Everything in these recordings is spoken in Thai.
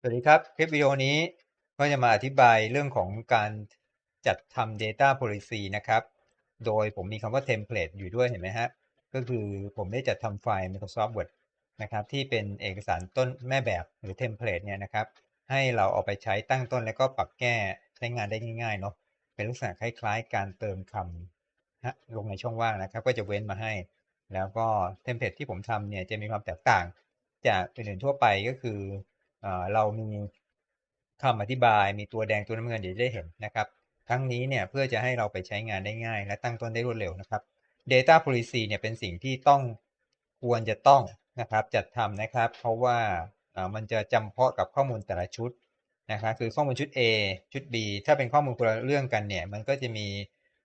สวัสดีครับ คลิปวิดีโอนี้ก็จะมาอธิบายเรื่องของการจัดทำ data policy นะครับ โดยผมมีคำว่า template อยู่ด้วยเห็นไหมฮะ ก็คือผมได้จัดทำไฟล์ Microsoft Word นะครับ ที่เป็นเอกสารต้นแม่แบบหรือ template เนี่ยนะครับ ให้เราเอาไปใช้ตั้งต้นแล้วก็ปรับแก้ใช้งานได้ง่ายๆเนาะ เป็นลักษณะคล้ายๆ การเติมคำนะลงในช่องว่างนะครับ ก็จะเว้นมาให้ แล้วก็เทมเพลตที่ผมทำเนี่ยจะมีความแตกต่าง จากอื่นๆทั่วไปก็คือ เรามีคำอธิบายมีตัวแดงตัวน้ำเงินเดี๋ยวจะได้เห็นนะครับ ทั้งนี้เนี่ยเพื่อจะให้เราไปใช้งานได้ง่าย และตั้งต้นได้รวดเร็วนะครับ Data Policy เนี่ยเป็นสิ่งที่ต้องควรจะต้องนะครับจัดทำนะครับ เพราะว่ามันจะจำเพาะกับข้อมูลแต่ละชุดนะครับคือข้อมูลชุด A ชุด B ถ้าเป็นข้อมูลคนละเรื่องกันเนี่ยมันก็จะมี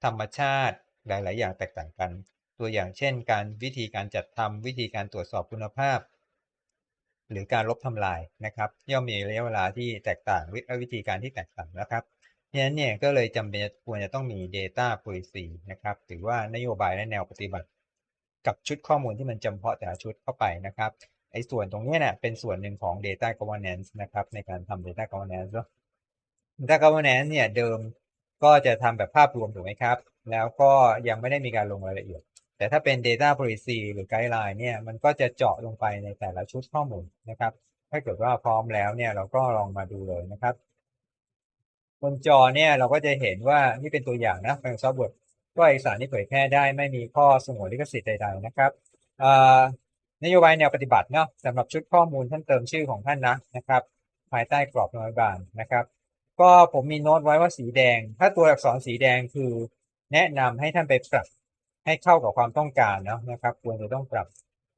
ธรรมชาติหลาย ๆ อย่างแตกต่างกัน ตัวอย่างเช่น การวิธีการจัดทำวิธีการตรวจสอบคุณภาพ หรือการลบทำลายนะครับ ย่อมมีระยะเวลาที่แตกต่างวิวิธีการที่แตกต่างนะครับเพราะฉะนั้นเนี่ยก็เลยจำเป็นควรจะต้องมี Data Policy นะครับหรือว่านโยบายและแนวปฏิบัติ กับชุดข้อมูลที่มันจำเพาะแต่ละชุดเข้าไปนะครับไอ้ส่วนตรงนี้เนี่ยเป็นส่วนหนึ่งของ Data Governance นะครับในการทำ Data Governance เนอะ Data Governance เนี่ยเดิมก็จะทำแบบภาพรวมถูกไหมครับ แล้วก็ยังไม่ได้มีการลงรายละเอียด แต่ถ้าเป็น Data Policy หรือ Guideline เนี่ยมันก็จะเจาะลงไปในแต่ละชุดข้อมูลนะครับ ถ้าเกิดว่าพร้อมแล้วเนี่ยเราก็ลองมาดูเลยนะครับบนจอเนี่ยเราก็จะเห็นว่านี่เป็นตัวอย่างนะ Microsoft Word ก็เอกสารที่เผยแพร่ได้ไม่มีข้อสงวนลิขสิทธิ์ใดๆนะครับอ่านโยบายแนวปฏิบัติเนาะสำหรับชุดข้อมูลท่านเติมชื่อของท่านนะนะครับ ภายใต้กรอบนโยบายนะครับ ก็ผมมีโน้ตไว้ว่าสีแดง ถ้าตัวอักษรสีแดงคือแนะนำให้ท่านไปปรับ ให้เข้ากับความต้องการเนาะนะครับ ควรจะต้องปรับ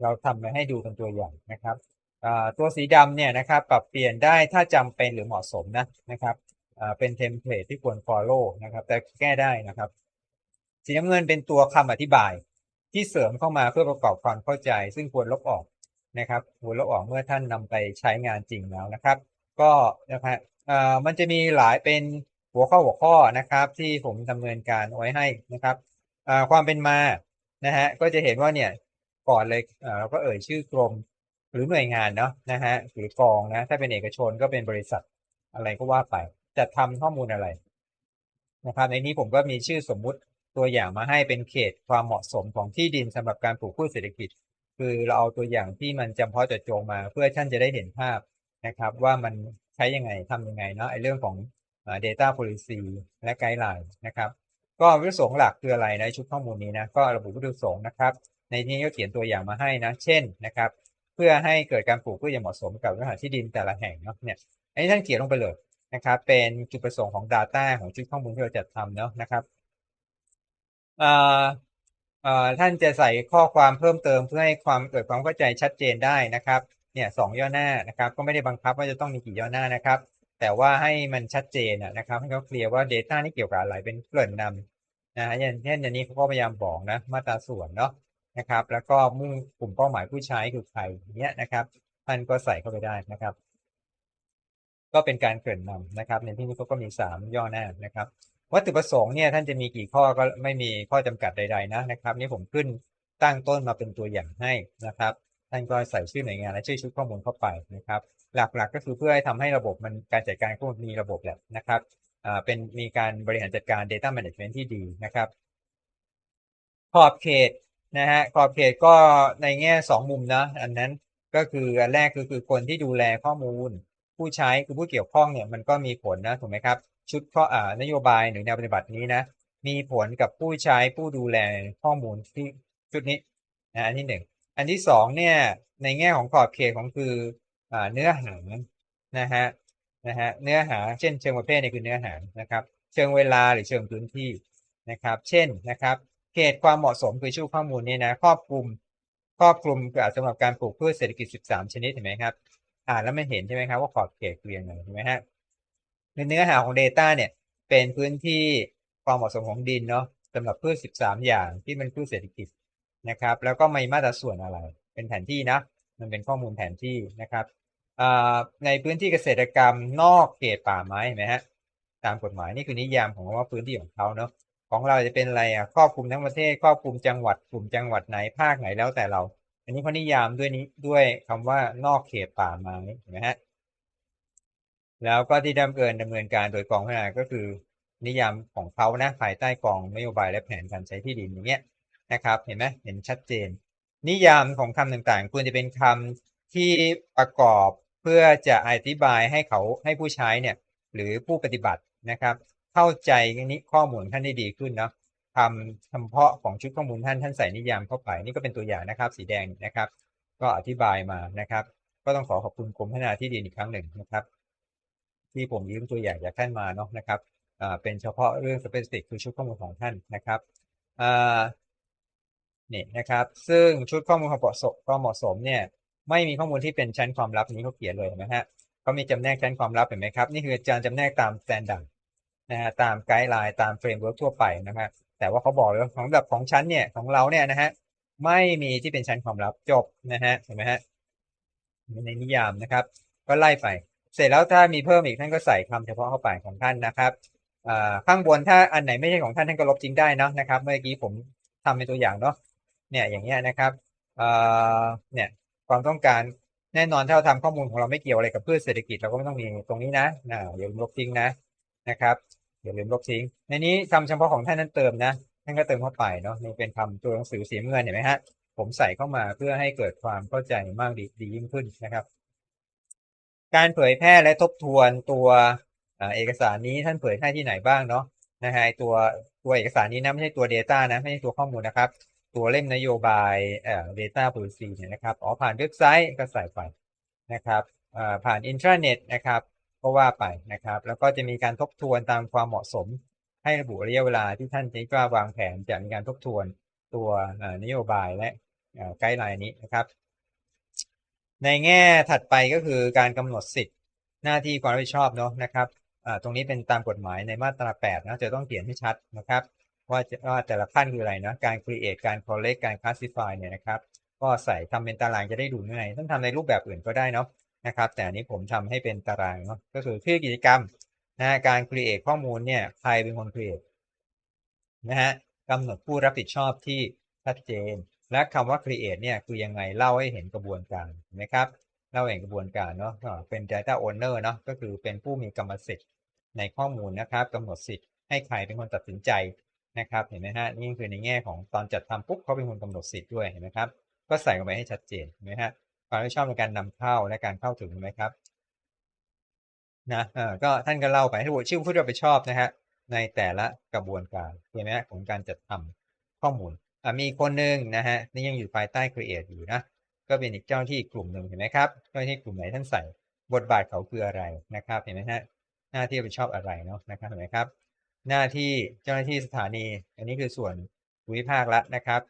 เราทำมาให้ดูเป็นตัวอย่างนะครับตัวสีดำเนี่ยนะครับปรับเปลี่ยนได้ถ้าจำเป็นหรือเหมาะสมนะนะครับเป็นเทมเพลตที่ควร follow นะครับ แต่แก้ได้นะครับสีน้ำเงินเป็นตัวคำอธิบายที่เสริมเข้ามาเพื่อประกอบความเข้าใจ ซึ่งควรลบออกนะครับควรลบออกเมื่อท่านนำไปใช้งานจริงแล้วนะครับ ก็นะครับมันจะมีหลายเป็นหัวข้อหัวข้อนะครับ ที่ผมดำเนินการไว้ให้นะครับ ความเป็นมานะฮะก็จะเห็นว่าเนี่ยก่อนเลยเราก็เอ่ยชื่อกรมหรือหน่วยงานเนาะนะฮะหรือกองนะถ้าเป็นเอกชนก็เป็นบริษัทอะไรก็ว่าไปจัดทำข้อมูลอะไรนะครับในนี้ผมก็มีชื่อสมมุติตัวอย่างมาให้เป็นเขตความเหมาะสมของที่ดินสำหรับการปลูกพืชเศรษฐกิจ คือเราเอาตัวอย่างที่มันจำเพาะเจาะจงมา เพื่อท่านจะได้เห็นภาพนะครับ ว่ามันใช้ยังไงทำยังไงเนาะไอ้เรื่องของ data policy และ guideline นะครับ ก็วัตถุประสงค์หลักคืออะไรในชุดข้อมูลนี้นะก็ระบุวัตถุประสงค์นะครับ ในนี้ก็เขียนตัวอย่างมาให้นะ เช่นนะครับ เพื่อให้เกิดการปลูกพืชอย่างเหมาะสมกับสถานที่ดินแต่ละแห่งเนาะเนี่ยอันนี้ท่านเขียนลงไปเลยนะครับ เป็นจุดประสงค์ของ Data ของชุดข้อมูลที่เราจัดทำเนาะนะครับอ่าอ่อท่านจะใส่ข้อความเพิ่มเติมเพื่อให้ความเกิดความเข้าใจชัดเจนได้นะครับเนี่ยสองย่อหน้านะครับ ก็ไม่ได้บังคับว่าจะต้องมีกี่ย่อหน้านะครับ แต่ว่าให้มันชัดเจนนะครับให้เขาเคลียร์ว่า Data นี่เกี่ยวกับอะไรเป็นเกริ่นนำนะฮะอย่างเช่นอย่างนี้เขาก็พยายามบอกนะมาตราส่วนเนาะนะครับ แล้วก็มุ่งกลุ่มเป้าหมายผู้ใช้คือใครเงี้ยนะครับท่านก็ใส่เข้าไปได้นะครับ ก็เป็นการเกริ่นนำนะครับ ในที่นี้เขาก็มีสามย่อหน้านะครับวัตถุประสงค์เนี่ยท่านจะมีกี่ข้อก็ไม่มีข้อจำกัดใด ๆ นะนะครับ นี่ผมขึ้นตั้งต้นมาเป็นตัวอย่างให้นะครับ ท่านก็ใส่ชื่อหน่วยงานและชื่อชุดข้อมูลเข้าไปนะครับ หลักๆ ก็คือเพื่อให้ทำให้ระบบมันการจัดการข้อมูลมีระบบแหละนะครับอ่าเป็นมีการบริหารจัดการ Data Management ที่ดีนะครับ ขอบเขตนะฮะขอบเขตก็ในแง่สองมุมนะอันนั้นก็คืออันแรกคือคือคนที่ดูแลข้อมูล ผู้ใช้คือผู้เกี่ยวข้องเนี่ยมันก็มีผลนะถูกไหมครับ ชุดข้ออ่านโยบายหรือแนวปฏิบัตินี้นะมีผลกับผู้ใช้ผู้ดูแลข้อมูลที่ชุดนี้นะอันที่หนึ่งอันที่สองเนี่ยในแง่ของขอบเขตของคือ เนื้อหานะฮะนะฮะเนื้อหาเช่นเชิงประเภทนี่คือเนื้อหานะครับ เชิงเวลาหรือเชิงพื้นที่นะครับ เช่นนะครับเขตความเหมาะสมคือชื่อข้อมูลนี่นะครอบคลุมครอบคลุมกับสำหรับการปลูกพืชเศรษฐกิจ 13 ชนิดเห็นไหมครับอ่านแล้วไม่เห็นใช่ไหมครับว่าขอบเขตคือยังไงใช่ไหมฮะในเนื้อหาของ Data เนี่ยเป็นพื้นที่ความเหมาะสมของดินเนาะสำหรับพืช 13 อย่างที่มันพืชเศรษฐกิจนะครับ แล้วก็มีมาตรส่วนอะไร เป็นแผนที่นะมันเป็นข้อมูลแผนที่นะครับ ในพื้นที่เกษตรกรรมนอกเขตป่าไม้เห็นไหมฮะตามกฎหมายนี่คือนิยามของว่าพื้นที่ของเขาเนาะของเราจะเป็นอะไรอะครอบคลุมทั้งประเทศครอบคลุมจังหวัดกลุ่มจังหวัดไหนภาคไหนแล้วแต่เรา อันนี้เขานิยามด้วยนี้ด้วยคำว่านอกเขตป่าไม้เห็นไหมฮะแล้วก็ที่ดำเนินดำเนินการโดยกองพัฒนาก็คือ นิยามของเขานะภายใต้กองนโยบายและแผนการใช้ที่ดินอย่างเงี้ยนะครับ เห็นไหมเห็นชัดเจน นิยามของคำต่างๆ ควรจะเป็นคำที่ประกอบ พื่อจะอธิบายให้เขาให้ผู้ใช้เนี่ยหรือผู้ปฏิบัตินะครับ เข้าใจนี้ข้อมูลท่านได้ดีขึ้นเนาะทำเพาะของชุดข้อมูลท่านท่านใส่นิยามเข้าไปนี่ก็เป็นตัวอย่างนะครับ สีแดงนะครับ ก็อธิบายมานะครับ ก็ต้องขอขอบคุณกรมพัฒนาที่ดินอีกครั้งหนึ่งนะครับ ที่ผมยืมตัวอย่างจากท่านมาเนาะนะครับอ่าเป็นเฉพาะเรื่องสเปซิฟิกคือชุดข้อมูลของท่านนะครับอ่านี่นะครับ ซึ่งชุดข้อมูลความเหมาะสมความเหมาะสมเนี่ย ไม่มีข้อมูลที่เป็นชั้นความลับนี้เขาเขียนเลยเห็นะฮะเขามีจำแนกชั้นความลับเห็นไหมครับ นี่คือการจำแนกตามสแตนดาร์ดนะฮะตามไกด์ไลน์ตามเฟรมเวิร์กทั่วไปนะครับแต่ว่าเขาบอกเลยว่าของแบบของชั้นเนี่ยของเราเนี่ยนะฮะไม่มีที่เป็นชั้นความลับจบนะฮะเห็นไหมฮะในนิยามนะครับ ก็ไล่ไป เสร็จแล้วถ้ามีเพิ่มอีกท่านก็ใส่คำเฉพาะเข้าไปของท่านนะครับข้างบนถ้าอันไหนไม่ใช่ของท่านท่านก็ลบทิ้งได้นะนะครับ เมื่อกี้ผมทำเป็นตัวอย่างเนาะเนี่ยอย่างเงี้ยนะครับเนี่ย ความต้องการแน่นอนถ้าเราทำข้อมูลของเราไม่เกี่ยวอะไรกับพืชเศรษฐกิจเราก็ไม่ต้องมีตรงนี้นะนะอย่าลืมลบทิ้งนะนะครับอย่าลืมลบทิ้ง ในนี้คำเฉพาะของท่านนั้นเติมนะท่านก็เติมเข้าไปเนาะนี่เป็นคำตัวหนังสือสีเงินเห็นไหมฮะผมใส่เข้ามาเพื่อให้เกิดความเข้าใจมากดีดียิ่งขึ้นนะครับ การเผยแพร่และทบทวนตัวเอกสารนี้ท่านเผยแพร่ที่ไหนบ้างเนาะนะฮะตัวตัวเอกสารนี้นะไม่ใช่ตัว Data นะไม่ใช่ตัวข้อมูลนะครับ ตัวเล่มนโยบายเอ่อ data policy เนี่ยนะครับอ๋อผ่านเว็บไซต์ก็ใส่ไปนะครับเอ่อผ่านอินทราเน็ตนะครับก็ว่าไปนะครับ แล้วก็จะมีการทบทวนตามความเหมาะสม ให้ระบุระยะเวลาที่ท่านจะกล้าวางแผนจะมีการทบทวนตัวนโยบายและไกด์ไลน์นี้นะครับ ในแง่ถัดไปก็คือการกำหนดสิทธิ์หน้าที่ความรับผิดชอบเนาะนะครับตรงนี้เป็นตามกฎหมายในมาตรา 8 นะจะต้องเขียนให้ชัดนะครับ ว่าว่าแต่ละขั้นคืออะไรนะการ create การ collect การ classify เนี่ยนะครับก็ใส่ทำเป็นตารางจะได้ดูง่ายต้องทำในรูปแบบอื่นก็ได้เนาะนะครับ แต่อันนี้ผมทำให้เป็นตารางเนาะก็คือชื่อกิจกรรมนะการ create ข้อมูลเนี่ยใครเป็นคน create นะฮะกำหนดผู้รับผิดชอบที่ชัดเจน และคำว่า create เนี่ยคือยังไงเล่าให้เห็นกระบวนการนะครับเล่าเห็นกระบวนการเนาะเป็น data owner เนาะก็คือเป็นผู้มีกรรมสิทธิ์ในข้อมูลนะครับกำหนดสิทธิ์ให้ใครเป็นคนตัดสินใจ นะครับเห็นไหมฮะนี่คือในแง่ของตอนจัดทำปุ๊บเขาเป็นคนกำหนดสิทธิ์ด้วยเห็นไหมครับก็ใส่ลงไปให้ชัดเจนเห็นไหมฮะความรับผิดชอบในการนำเข้าและการเข้าถึงเห็นไหมครับนะเออก็ท่านก็เล่าไปให้ชื่อผู้รับผิดชอบนะฮะในแต่ละกระบวนการเห็นไหมฮะของการจัดทำข้อมูลอ่ามีคนหนึ่งนะฮะนี่ยังอยู่ภายใต้ Create อยู่นะก็เป็นอีกเจ้าที่กลุ่มหนึ่งเห็นไหมครับเจ้าที่กลุ่มไหนท่านใส่บทบาทเขาคืออะไรนะครับเห็นไหมฮะหน้าที่รับผิดชอบอะไรเนาะนะครับเห็นไหมครับ หน้าที่เจ้าหน้าที่สถานี อันนี้คือส่วนภูมิภาคละนะครับ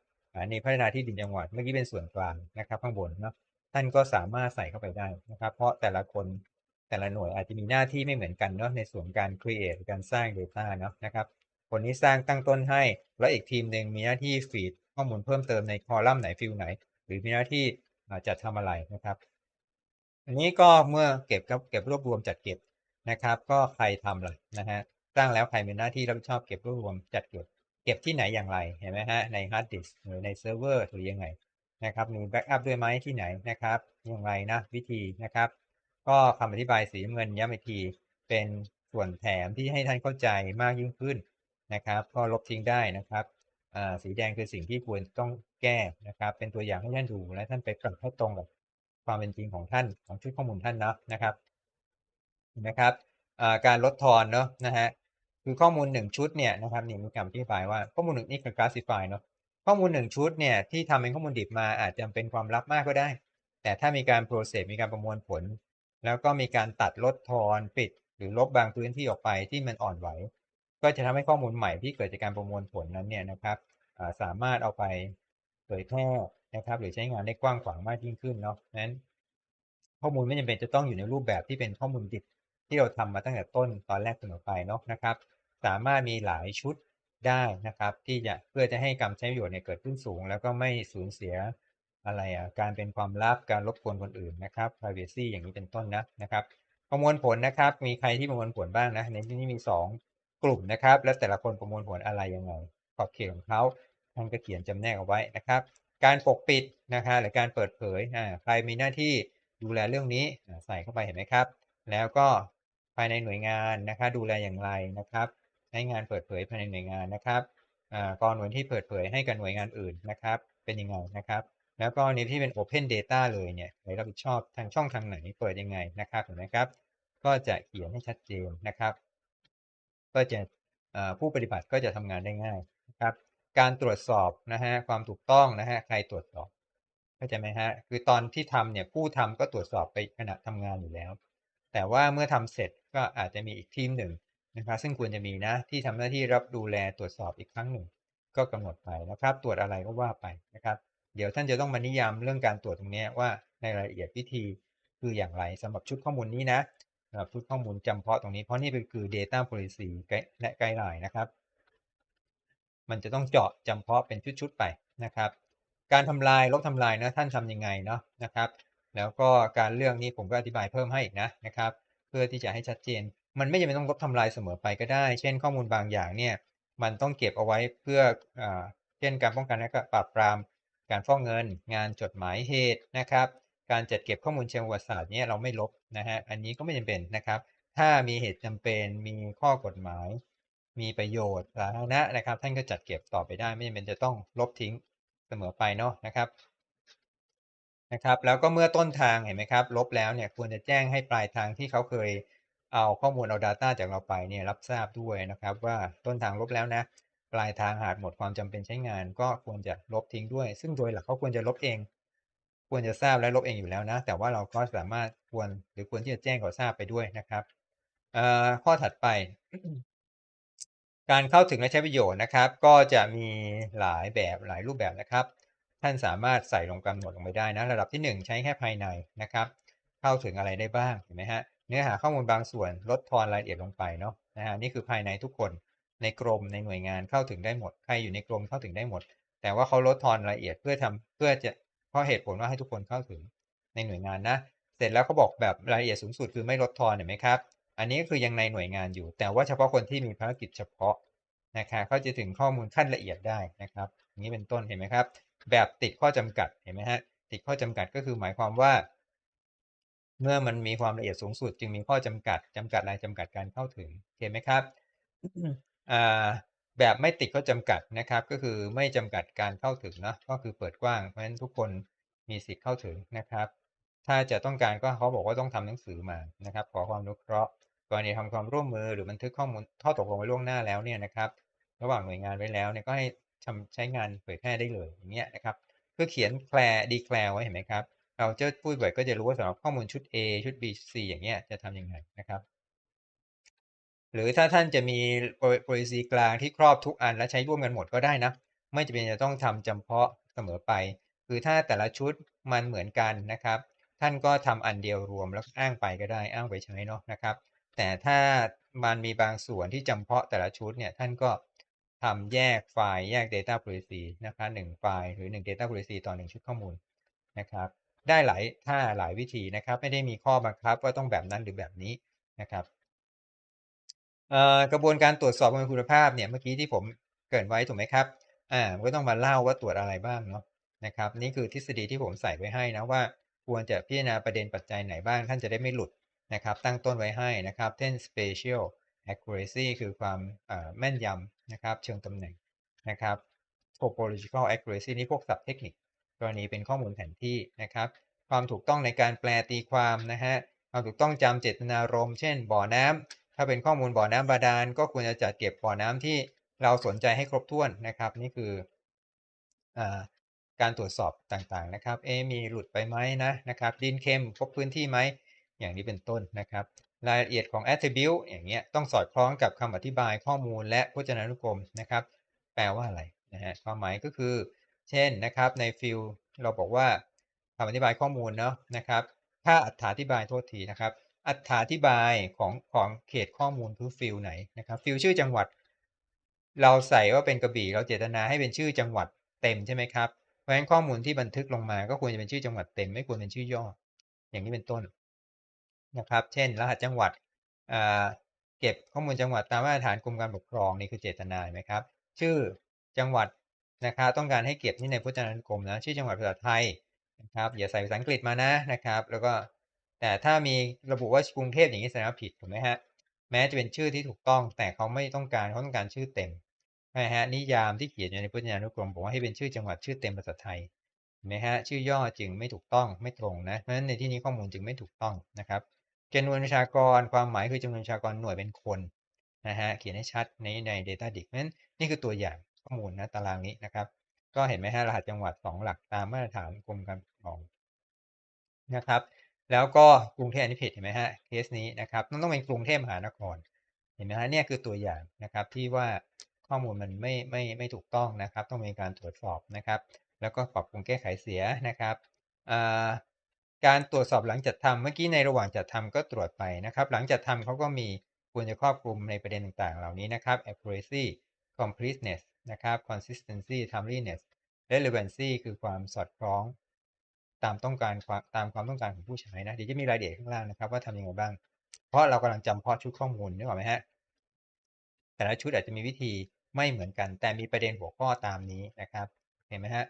อันนี้พัฒนาที่ดินจังหวัดเมื่อกี้เป็นส่วนกลางนะครับข้างบนเนาะท่านก็สามารถใส่เข้าไปได้นะครับ เพราะแต่ละคนแต่ละหน่วยอาจจะมีหน้าที่ไม่เหมือนกันเนาะในส่วนการ create การสร้าง data เนาะนะครับคนนี้สร้างตั้งต้นให้ แล้วอีกทีมหนึ่งมีหน้าที่ฟีดข้อมูลเพิ่มเติมในคอลัมน์ไหนฟิลไหน หรือมีหน้าที่จะทำอะไรนะครับ อันนี้ก็เมื่อเก็บเก็บรวบรวมจัดเก็บนะครับ ก็ใครทำล่ะนะฮะ สร้างแล้วใครมีหน้าที่รับผิดชอบเก็บรวบรวมจัดเก็บเก็บที่ไหนอย่างไรเห็นไหมฮะในฮาร์ดดิสก์หรือในเซิร์ฟเวอร์หรือยังไงนะครับมีแบ็กอัพด้วยไหมที่ไหนนะครับอย่างไรนะวิธีนะครับ ก็คำอธิบายสีเงินย้ำอีกทีเป็นส่วนแถมที่ให้ท่านเข้าใจมากยิ่งขึ้นนะครับ ก็ลบทิ้งได้นะครับสีแดงคือสิ่งที่ควรต้องแก้นะครับ เป็นตัวอย่างให้ท่านดูและท่านไปปรับให้ตรงกับความเป็นจริงของท่านของชุดข้อมูลท่านนะนะครับนะครับการลดทอนเนาะนะฮะ คือข้อมูลหนึ่งชุดเนี่ยนะครับนี่มีคำอธิบายว่าข้อมูลหนึ่งนี่คือ classify เนาะข้อมูลหนึ่งชุดเนี่ยที่ทำเป็นข้อมูลดิบมาอาจจะเป็นความลับมากก็ได้ แต่ถ้ามีการ process มีการประมวลผล แล้วก็มีการตัดลดทอนปิด หรือลบบางพื้นที่ออกไปที่มันอ่อนไหว ก็จะทำให้ข้อมูลใหม่ที่เกิดจากการประมวลผลนั้นเนี่ยนะครับสามารถเอาไปเผยแพร่นะครับหรือใช้งานได้กว้างขวางมากยิ่งขึ้นเนาะนั้น ข้อมูลไม่จำเป็นจะต้องอยู่ในรูปแบบที่เป็นข้อมูลดิบที่เราทำมาตั้งแต่ต้นตอนแรกเสมอไปเนาะนะครับ สามารถมีหลายชุดได้นะครับ ที่จะเพื่อจะให้การใช้ประโยชน์เนี่ยเกิดขึ้นสูง แล้วก็ไม่สูญเสียอะไรอะการเป็นความลับการรบกวนคนอื่นนะครับ privacy อย่างนี้เป็นต้นนะนะครับ ประมวลผลนะครับ มีใครที่ประมวลผลบ้างนะในที่นี้มี 2 กลุ่มนะครับ แล้วแต่ละคนประมวลผลอะไรยังไงขอบเขตของเขาท่านก็เขียนจำแนกเอาไว้นะครับ การปกปิดนะครับหรือการเปิดเผยอ่าใครมีหน้าที่ดูแลเรื่องนี้ใส่เข้าไปเห็นไหมครับ แล้วก็ภายในหน่วยงานนะคะดูแลอย่างไรนะครับ ใช้งานเปิดเผยภายในหน่วยงานนะครับอ่ากรณีที่เปิดเผยให้กับหน่วยงานอื่นนะครับ เป็นยังไงนะครับ แล้วก็ในที่เป็น Open Data เลยเนี่ยใครรับผิดชอบทางช่องทางไหนเปิดยังไงนะครับเห็นไหมครับ ก็จะเขียนให้ชัดเจนนะครับ ก็จะอ่าผู้ปฏิบัติก็จะทำงานได้ง่ายนะครับ การตรวจสอบนะฮะความถูกต้องนะฮะใครตรวจสอบเข้าใจไหมฮะคือตอนที่ทำเนี่ยผู้ทำก็ตรวจสอบไปขณะทำงานอยู่แล้ว แต่ว่าเมื่อทำเสร็จก็อาจจะมีอีกทีมหนึ่ง นะครับซึ่งควรจะมีนะที่ทำหน้าที่รับดูแลตรวจสอบอีกครั้งหนึ่ง ก็กำหนดไปนะครับ ตรวจอะไรก็ว่าไปนะครับ เดี๋ยวท่านจะต้องมานิยามเรื่องการตรวจตรงนี้ว่าในรายละเอียดวิธีคืออย่างไรสำหรับชุดข้อมูลนี้นะสำหรับชุดข้อมูลจำเพาะตรงนี้เพราะนี่เป็นคือ data policy และไกด์ไลน์นะครับ มันจะต้องเจาะจำเพาะเป็นชุดๆไปนะครับ การทำลายลบทำลายนะท่านทำยังไงเนาะนะครับ แล้วก็การเรื่องนี้ผมก็อธิบายเพิ่มให้อีกนะนะครับ เพื่อที่จะให้ชัดเจน มันไม่จำเป็นต้องลบทำลายเสมอไปก็ได้ เช่นข้อมูลบางอย่างเนี่ย มันต้องเก็บเอาไว้เพื่ออเช่นการป้องกันและปราบปราม การฟอกเงิน งานจดหมายเหตุนะครับ การจัดเก็บข้อมูลเชิงประวัติศาสตร์เนี่ยเราไม่ลบนะฮะ อันนี้ก็ไม่จำเป็นนะครับ ถ้ามีเหตุจำเป็น มีข้อกฎหมาย มีประโยชน์สาธารณะนะครับ ท่านก็จัดเก็บต่อไปได้ ไม่จำเป็นจะต้องลบทิ้งเสมอไปเนาะนะครับนะครับ แล้วก็เมื่อต้นทางเห็นไหมครับ ลบแล้วเนี่ยควรจะแจ้งให้ปลายทางที่เขาเคย เอาข้อมูลเอา Data จากเราไปเนี่ยรับทราบด้วยนะครับ ว่าต้นทางลบแล้วนะ ปลายทางหากหมดความจำเป็นใช้งาน ก็ควรจะลบทิ้งด้วย ซึ่งโดยหลักเขาควรจะลบเอง ควรจะทราบและลบเองอยู่แล้วนะ แต่ว่าเราก็สามารถควรหรือควรที่จะแจ้งขาทราบไปด้วยนะครับข้อถัดไป การเข้าถึงและใช้ประโยชน์นะครับ ก็จะมีหลายแบบหลายรูปแบบนะครับ ท่านสามารถใส่ลงกำหนดลงไปได้นะ ระดับที่ 1 ใช้แค่ภายในนะครับ เข้าถึงอะไรได้บ้างเห็นไหมฮะ เนื้อหาข้อมูลบางส่วนลดทอนรายละเอียดลงไปเนาะนะฮะนี่คือภายในทุกคนในกรมในหน่วยงานเข้าถึงได้หมด ใครอยู่ในกรมเข้าถึงได้หมด แต่ว่าเขาลดทอนรายละเอียดเพื่อทำเพื่อจะเพราะเหตุผลว่าให้ทุกคนเข้าถึงในหน่วยงานนะ เสร็จแล้วเขาบอกแบบรายละเอียดสูงสุดคือไม่ลดทอนเห็นไหมครับ อันนี้ก็คือยังในหน่วยงานอยู่ แต่ว่าเฉพาะคนที่มีภารกิจเฉพาะนะครับเขาจะถึงข้อมูลขั้นละเอียดได้นะครับอย่างนี้เป็นต้นเห็นไหมครับ แบบติดข้อจำกัดเห็นไหมฮะติดข้อจำกัดก็คือหมายความว่า เมื่อมันมีความละเอียดสูงสุด จึงมีข้อจำกัดจำกัดรายจำกัดการเข้าถึงเห็นไหมครับอ่าแบบไม่ติดข้อจำกัดนะครับ ก็คือไม่จำกัดการเข้าถึงเนาะก็คือเปิดกว้างเพราะฉะนั้นทุกคนมีสิทธิ์เข้าถึงนะครับ ถ้าจะต้องการก็เขาบอกว่าต้องทำหนังสือมานะครับ ขอความอนุเคราะห์กรณีทำความร่วมมือหรือบันทึกข้อมูลข้อตกลงไว้ล่วงหน้าแล้วเนี่ยนะครับ ระหว่างหน่วยงานไว้แล้วเนี่ยก็ให้ทำใช้งานเผยแพร่ได้เลยอย่างเงี้ยนะครับ เพื่อเขียนแคลดีแคลไว้เห็นไหมครับ เราจะพูดบ่อยก็จะรู้ว่าสำหรับข้อมูลชุด A ชุด B ชุด C อย่างเงี้ยจะทำยังไงนะครับ หรือถ้าท่านจะมี policy กลางที่ครอบทุกอันและใช้ร่วมกันหมดก็ได้นะ ไม่จำเป็นจะต้องทำจำเพาะเสมอไป คือถ้าแต่ละชุดมันเหมือนกันนะครับ ท่านก็ทำอันเดียวรวมแล้วอ้างไปก็ได้อ้างไปใช้เนาะนะครับ แต่ถ้ามันมีบางส่วนที่จำเพาะแต่ละชุดเนี่ยท่านก็ทำแยกไฟล์แยก data policy นะคะหนึ่งไฟล์หรือ 1 data policy ต่อ 1 ชุดข้อมูลนะครับ ได้หลายท่าหลายวิธีนะครับ ไม่ได้มีข้อบังคับว่าต้องแบบนั้นหรือแบบนี้นะครับกระบวนการตรวจสอบคุณภาพเนี่ยเมื่อกี้ที่ผมเกินไว้ถูกไหมครับอ่าก็ต้องมาเล่าว่าตรวจอะไรบ้างเนาะนะครับนี่คือทฤษฎีที่ผมใส่ไว้ให้นะว่าควรจะพิจารณาประเด็นปัจจัยไหนบ้าง ท่านจะได้ไม่หลุดนะครับ ตั้งต้นไว้ให้นะครับเช่น spatial accuracy คือความแม่นยำนะครับ เชิงตำแหน่งนะครับ topological accuracy นี่พวกศัพท์เทคนิค กรณีเป็นข้อมูลแผนที่นะครับ ความถูกต้องในการแปลตีความนะฮะความถูกต้องจำเจตนารมณ์เช่น บ่อน้ำถ้าเป็นข้อมูลบ่อน้ำบาดาลก็ควรจะจัดเก็บบ่อน้ำที่เราสนใจให้ครบถ้วนนะครับ นี่คืออการตรวจสอบต่างๆนะครับ เอมีหลุดไปไหมนะนะครับ ดินเค็มครบพื้นที่ไหม อย่างนี้เป็นต้นนะครับ รายละเอียดของ attribute อย่างเงี้ยต้องสอดคล้องกับคำอธิบายข้อมูลและพจนานุกรมนะครับ แปลว่าอะไรนะฮะความหมายก็คือ เช่นนะครับในฟิลเราบอกว่าคำอธิบายข้อมูลเนาะนะครับถ้าอธิบายโทษทีนะครับอธิบายของของเขตข้อมูลคือฟิลไหนนะครับฟิลชื่อจังหวัด เราใส่ว่าเป็นกระบี่เราเจตนาให้เป็นชื่อจังหวัดเต็มใช่ไหมครับเพราะฉะนั้นข้อมูลที่บันทึกลงมาก็ควรจะเป็นชื่อจังหวัดเต็มไม่ควรเป็นชื่อย่อ อย่างนี้เป็นต้นนะครับ เช่น รหัสจังหวัดเก็บข้อมูลจังหวัดตามมาตรฐานกรมการปกครองนี่คือเจตนาไหมครับ ชื่อจังหวัด นะครับต้องการให้เก็บที่ในพจนานุกรมนะชื่อจังหวัดภาษาไทยนะครับอย่าใส่ภาษาอังกฤษมานะนะครับ แล้วก็แต่ถ้ามีระบุว่ากรุงเทพอย่างนี้แสดงว่าผิดถูกไหมฮะแม้จะเป็นชื่อที่ถูกต้อง แต่เขาไม่ต้องการเขาต้องการชื่อเต็มนะฮะนิยามที่เขียนอยู่ในพจนานุกรมบอกว่าให้เป็นชื่อจังหวัดชื่อเต็มภาษาไทยนไหมฮะชื่อย่อจึงไม่ถูกต้องไม่ตรงนะเพราะฉะนั้นในที่นี้ข้อมูลจึงไม่ถูกต้องนะครับจำนวนประชากรความหมายคือจำนวนประชากรหน่วยเป็นคนนะฮะเขียนให้ชัดในใน Data d i c เพราะฉะนั้นนี่คือตัวอย่าง ข้อมูลนะตารางนี้นะครับ ก็เห็นไหมฮะรหัสจังหวัด 2 หลักตามมาตรฐานกรมการปกครองนะครับ แล้วก็กรุงเทพอนนี้ผิดเห็นไหมฮะเคสนี้นะครับต้องต้องเป็นกรุงเทพมหานครเห็นไหมฮะเนี่ยคือตัวอย่างนะครับที่ว่าข้อมูลมันไม่ไม่ไม่ถูกต้องนะครับ ต้องมีการตรวจสอบนะครับ แล้วก็ปรับปรุงแก้ไขเสียนะครับการตรวจสอบหลังจัดทำเมื่อกี้ในระหว่างจัดทำก็ตรวจไปนะครับ หลังจัดทำเขาก็มีควรจะครอบคลุมในประเด็นต่างๆ เหล่านี้นะครับ accuracy completeness นะครับ consistency timeliness relevancy คือความสอดคล้อง ตามต้องการตามความต้องการของผู้ใช้นะเดี๋ยวจะมีรายละเอียดข้างล่างนะครับว่าทำยังไงบ้าง เพราะเรากำลังจำเพาะชุดข้อมูลนึกออกไหมฮะแต่ละชุดอาจจะมีวิธีไม่เหมือนกัน แต่มีประเด็นหัวข้อตามนี้นะครับเห็นไหมฮะ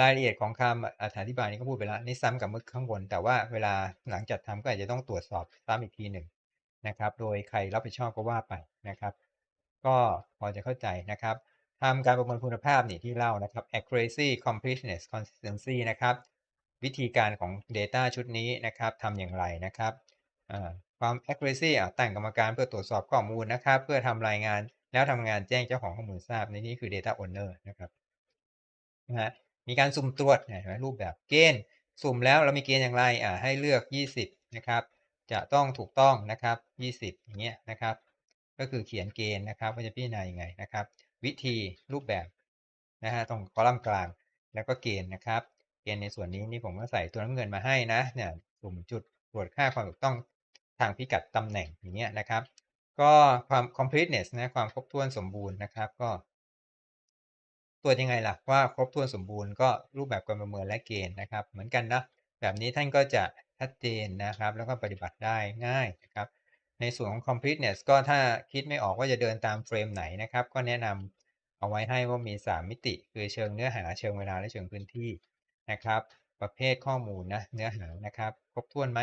รายละเอียดของคำอธิบายนี้ก็พูดไปแล้วนี่ซ้ำกับเมื่อข้างบน แต่ว่าเวลาหลังจัดทำก็อาจจะต้องตรวจสอบซ้ำอีกทีหนึ่งนะครับ โดยใครรับผิดชอบก็ว่าไปนะครับ ก็พอจะเข้าใจนะครับ ทำการประเมินคุณภาพนี่ที่เล่านะครับ accuracy completeness consistency นะครับ วิธีการของ Data ชุดนี้นะครับทำอย่างไรนะครับความ accuracy ตั้งกรรมการเพื่อตรวจสอบข้อมูลนะครับ เพื่อทำรายงานแล้วทำงานแจ้งเจ้าของข้อมูลทราบในนี้คือ Data Owner นะครับนะฮะมีการสุ่มตรวจนะรูปแบบเกณฑ์สุ่มแล้วเรามีเกณฑ์อย่างไรอ่าให้เลือก 20 นะครับ จะต้องถูกต้องนะครับ 20 อย่างเงี้ยนะครับ ก็คือเขียนเกณฑ์นะครับว่าจะพิจารณาอยังไงนะครับ วิธีรูปแบบนะฮะตรงคอลัมน์กลางแล้วก็เกณฑ์นะครับ เกณฑ์ในส่วนนี้นี่ผมก็ใส่ตัวน้ำเงินมาให้นะเนี่ยกลุ่มจุดตรวจค่าความถูกต้องทางพิกัดตำแหน่งอย่างเงี้ยนะครับ ก็ความ completeness นะความครบถ้วนสมบูรณ์นะครับก็ตรวจยังไงล่ะว่าครบถ้วนสมบูรณ์ก็รูปแบบการประเมินและเกณฑ์นะครับ เหมือนกันนะแบบนี้ท่านก็จะชัดเจนนะครับ แล้วก็ปฏิบัติได้ง่ายนะครับ ในส่วนของ completeness ก็ถ้าคิดไม่ออกว่าจะเดินตามเฟรมไหนนะครับ ก็แนะนำเอาไว้ให้ว่ามี 3 มิติ คือเชิงเนื้อหาเชิงเวลาและเชิงพื้นที่นะครับ ประเภทข้อมูลนะเนื้อหานะครับครบถ้วนไหม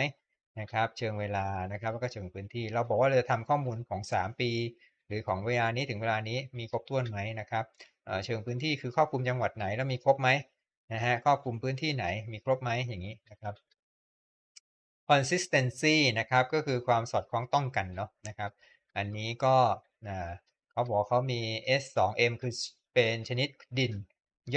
นะครับ เชิงเวลานะครับแล้วก็เชิงพื้นที่ เราบอกว่าเราจะทำข้อมูลของ 3 ปี หรือของเวลานี้ถึงเวลานี้มีครบถ้วนไหมนะครับเชิงพื้นที่คือครอบคลุมจังหวัดไหนแล้วมีครบไหมนะฮะครอบคลุมพื้นที่ไหนมีครบไหมอย่างนี้นะครับ consistency นะครับ ก็คือความสอดคล้องต้องกันเนาะนะครับ อันนี้ก็เขาบอกเขามี S2M คือเป็นชนิดดิน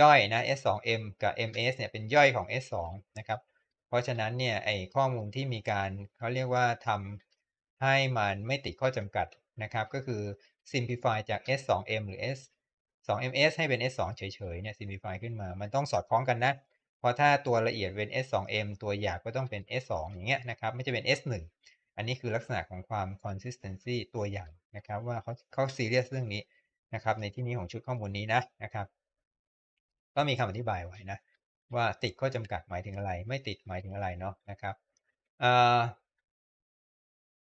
ย่อยนะ S2M กับ MS เนี่ยเป็นย่อยของ S2 นะครับ เพราะฉะนั้นเนี่ยไอข้อมูลที่มีการเขาเรียกว่าทำให้มันไม่ติดข้อจำกัดนะครับ ก็คือ simplify จาก S2M หรือ S 2ms ให้เป็น S2 เฉยๆเนี่ย simplify ขึ้นมา มันต้องสอดคล้องกันนะ เพราะถ้าตัวละเอียดเป็น S2M ตัวหยาบก็ต้องเป็น S2 อย่างเงี้ยนะครับ ไม่จะเป็น S1 อันนี้คือลักษณะของความ consistency ตัวอย่างนะครับ ว่าเขาเขาซีเรียสเรื่องนี้นะครับ ในที่นี้ของชุดข้อมูลนี้นะนะครับ ก็มีคำอธิบายไว้นะ ว่าติดข้อจำกัดหมายถึงอะไร ไม่ติดหมายถึงอะไรเนาะนะครับ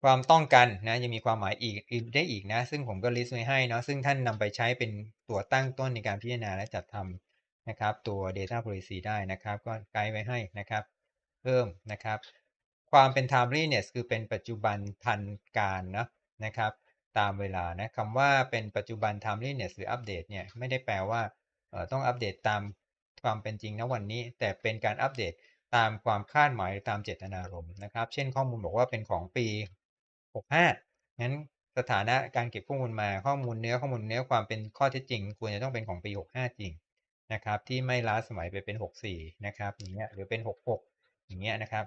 ความต้องกันนะยังมีความหมายอีกได้อีกนะ ซึ่งผมก็ลิสต์ไว้ให้เนาะซึ่งท่านนำไปใช้เป็นตัวตั้งต้นในการพิจารณาและจัดทำ นะครับตัว Data Policy ได้นะครับ ก็ไกด์ไว้ให้นะครับ เพิ่มนะครับ ความเป็น timeliness คือเป็นปัจจุบันทันการนะนะครับตามเวลานะคำว่าเป็นปัจจุบัน timeliness หรืออัปเดตเนี่ยไม่ได้แปลว่าต้องอัปเดตตามความเป็นจริงณวันนี้ แต่เป็นการอัปเดตตามความคาดหมายตามเจตนารมณ์นะครับ เช่นข้อมูลบอกว่าเป็นของปี 65 งั้นสถานะการเก็บข้อมูลมาข้อมูลเนื้อข้อมูลเนื้อความเป็นข้อเท็จจริง ควรจะต้องเป็นของปี 65 จริง นะครับที่ไม่ล้าสมัยไปเป็น 64 นะครับอย่างเงี้ยหรือเป็น 66 อย่างเงี้ยนะครับ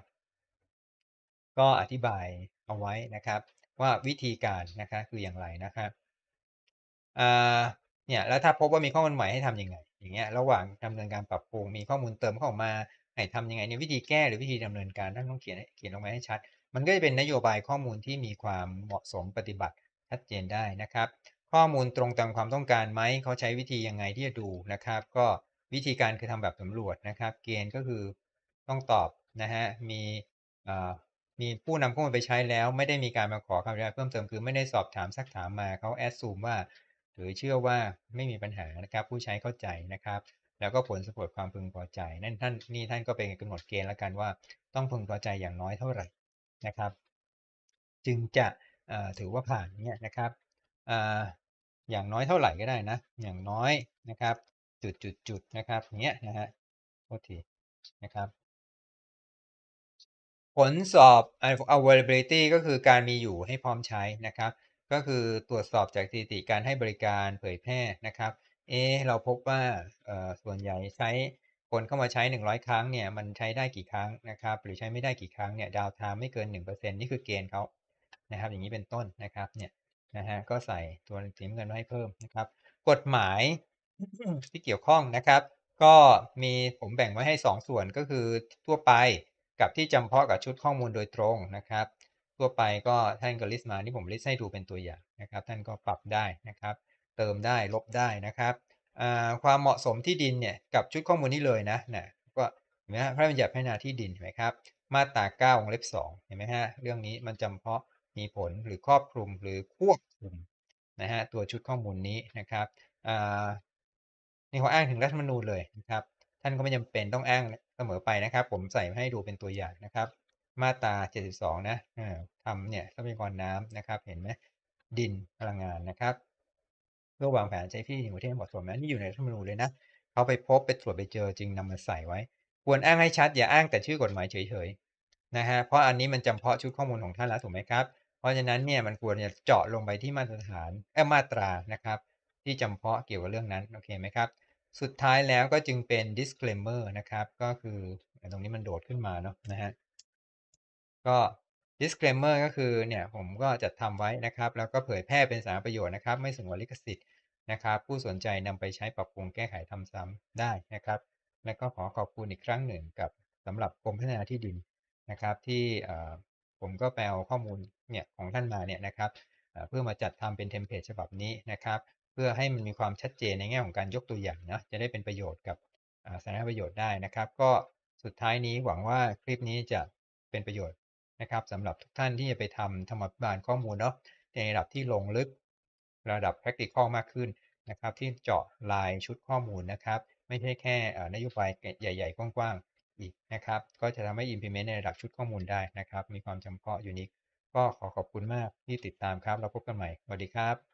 ก็อธิบายเอาไว้นะครับ ว่าวิธีการนะครับคืออย่างไรนะครับอ่าเนี่ยแล้วถ้าพบว่ามีข้อมูลใหม่ให้ทํำยังไง อย่างเงี้ยระหว่างดำเนินการปรับปรุงมีข้อมูลเติมเข้ามาให้ทำยังไงเนี่ยวิธีแก้หรือวิธีดำเนินการท่านต้องเขียนเขียนลงมาให้ชัด มันก็จะเป็นนโยบายข้อมูลที่มีความเหมาะสมปฏิบัติชัดเจนได้นะครับ ข้อมูลตรงตามความต้องการไหม เขาใช้วิธียังไงที่จะดูนะครับ ก็วิธีการคือทำแบบสำรวจนะครับ เกณฑ์ก็คือต้องตอบนะฮะ มีมีผู้นำข้อมูลไปใช้แล้วไม่ได้มีการมาขอคำอนุญาตเพิ่มเติมคือไม่ได้สอบถามสักถามมาเขาแอดซูมว่า หรือเชื่อว่าไม่มีปัญหานะครับ ผู้ใช้เข้าใจนะครับ แล้วก็ผลสำรวจความพึงพอใจ นั่นท่านนี่ท่านก็เป็นกำหนดเกณฑ์แล้วกันว่า ต้องพึงพอใจอย่างน้อยเท่าไหร่นะครับ จึงจะเอ่อถือว่าผ่านเนี่ยนะครับ อย่างน้อยเท่าไหร่ก็ได้นะ อย่างน้อยนะครับ จุดจุดจุดนะครับเนี้ยนะฮะโทษทีนะครับ ผลสอบ availability ก็คือการมีอยู่ให้พร้อมใช้นะครับ ก็คือตรวจสอบจากสถิติการให้บริการเผยแพร่นะครับ เอเราพบว่าส่วนใหญ่ใช้คนเข้ามาใช้ 100 ครั้งเนี่ยมันใช้ได้กี่ครั้งนะครับ หรือใช้ไม่ได้กี่ครั้งเนี่ยดาวไทม์ไม่เกิน 1%นี่คือเกณฑ์เขานะครับ อย่างนี้เป็นต้นนะครับเนี่ย นะฮะก็ใส่ตัวสีน้ำเงินไว้ให้เพิ่มนะครับ กฎหมายที่เกี่ยวข้องนะครับ ก็มีผมแบ่งไว้ให้ 2 ส่วนก็คือทั่วไปกับที่จำเพาะกับชุดข้อมูลโดยตรงนะครับ ทั่วไปก็ท่านก็ลิสต์มาที่ผมลิสต์ให้ดูเป็นตัวอย่างนะครับ ท่านก็ปรับได้นะครับ เติมได้ลบได้นะครับความเหมาะสมที่ดินเนี่ยกับชุดข้อมูลนี้เลยนะนะก็เห็นไหมฮะพระราชบัญญัติพัฒนาที่ดินเห็นไหมครับ มาตรา9วงเล็บ2เห็นไหมฮะเรื่องนี้มันจำเพาะ มีผลหรือครอบคลุมหรือควบคุมนะฮะตัวชุดข้อมูลนี้นะครับอ่านี่เขาอ้างถึงรัฐธรรมนูญเลยนะครับ ท่านก็ไม่จำเป็นต้องอ้างเสมอไปนะครับ ผมใส่ให้ดูเป็นตัวอย่างนะครับ มาตรา 72 นะเอ่อทำเนี่ยทรัพยากรน้ำนะครับ เห็นไหมดินพลังงานนะครับเพื่อวางแผนใช้ที่ดินของประเทศเหมาะสมนะนี่อยู่ในรัฐธรรมนูญเลยนะเขาไปพบไปตรวจไปเจอจึงนำมาใส่ไว้ ควรอ้างให้ชัดอย่าอ้างแต่ชื่อกฎหมายเฉยๆนะฮะเพราะอันนี้มันจำเพาะชุดข้อมูลของท่านแล้วถูกไหมครับ เพราะฉะนั้นเนี่ยมันควรจะเจาะลงไปที่มาตรฐานเออมาตรานะครับ ที่จำเพาะเกี่ยวกับเรื่องนั้นโอเคไหมครับ สุดท้ายแล้วก็จึงเป็น disclaimer นะครับ ก็คือตรงนี้มันโดดขึ้นมาเนาะนะฮะก็ disclaimer ก็คือเนี่ยผมก็จัดทำไว้นะครับ แล้วก็เผยแพร่เป็นสารประโยชน์นะครับ ไม่สงวนลิขสิทธิ์นะครับ ผู้สนใจนำไปใช้ปรับปรุงแก้ไขทำซ้ำได้นะครับ และก็ขอขอบคุณอีกครั้งหนึ่งกับสำหรับกรมพัฒนาที่ดินนะครับ ที่ ผมก็ไปเอาข้อมูลเนี่ยของท่านมาเนี่ยนะครับเพื่อมาจัดทำเป็นเทมเพลตฉบับนี้นะครับ เพื่อให้มันมีความชัดเจนในแง่ของการยกตัวอย่างนะจะได้เป็นประโยชน์กับสารณประโยชน์ได้นะครับ ก็สุดท้ายนี้หวังว่าคลิปนี้จะเป็นประโยชน์นะครับสำหรับทุกท่านที่จะไปทำธรรมบาลข้อมูลเนาะในระดับที่ลงลึกระดับ practical มากขึ้นนะครับ ที่เจาะลายชุดข้อมูลนะครับ ไม่ใช่แค่อ่อนโยบายใหญ่ ๆ กว้างๆ อีกนะครับ ก็จะทำให้ implement ในระดับชุดข้อมูลได้นะครับ มีความจำเพาะยูนิคก็ขอขอบคุณมากที่ติดตามครับ เราพบกันใหม่สวัสดีครับ